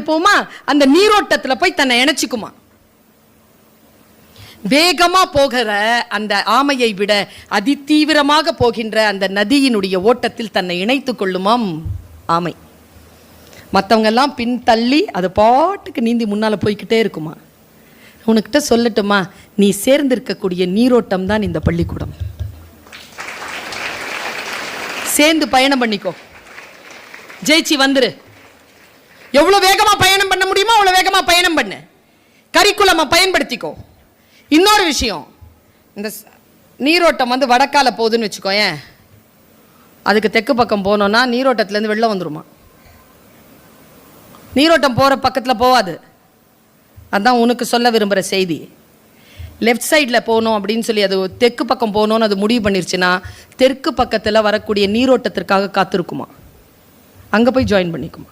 போமா அந்த நீரோட்டத்தில் போய் தன்னை இணைச்சிக்குமா? வேகமா போகிற அந்த ஆமையை விட அதிதீவிரமாக போகின்ற அந்த நதியினுடைய ஓட்டத்தில் தன்னை இணைத்து கொள்ளுமாம் ஆமை. மற்றவங்க எல்லாம் பின் தள்ளி அது பாட்டுக்கு நீந்தி முன்னால போய்கிட்டே இருக்குமா? உனக்கிட்ட சொல்லட்டுமா நீ சேர்ந்திருக்கக்கூடிய நீரோட்டம் தான் இந்த பள்ளிக்கூடம். சேர்ந்து பயணம் பண்ணிக்கோ. ஜெயிச்சி வந்துரு. எவ்வளவு வேகமா பயணம் பண்ண முடியுமோ அவ்வளவு வேகமா பயணம் பண்ணு. கரிக்குலமை பயன்படுத்திக்கோ. இன்னொரு விஷயம் இந்த நீரோட்டம் வந்து வடக்கால போகுதுன்னு வச்சுக்கோயேன். அதுக்கு தெற்கு பக்கம் போனோம்னா நீரோட்டத்துலேருந்து வெளில வந்துருமா? நீரோட்டம் போகிற பக்கத்தில் போகாது அதுதான் உனக்கு சொல்ல விரும்புகிற செய்தி. லெஃப்ட் சைடில் போகணும் அப்படின்னு சொல்லி அது தெற்கு பக்கம் போகணும்னு அது முடிவு பண்ணிருச்சுன்னா தெற்கு பக்கத்தில் வரக்கூடிய நீரோட்டத்திற்காக காத்திருக்குமா? அங்கே போய் ஜாயின் பண்ணிக்குமா?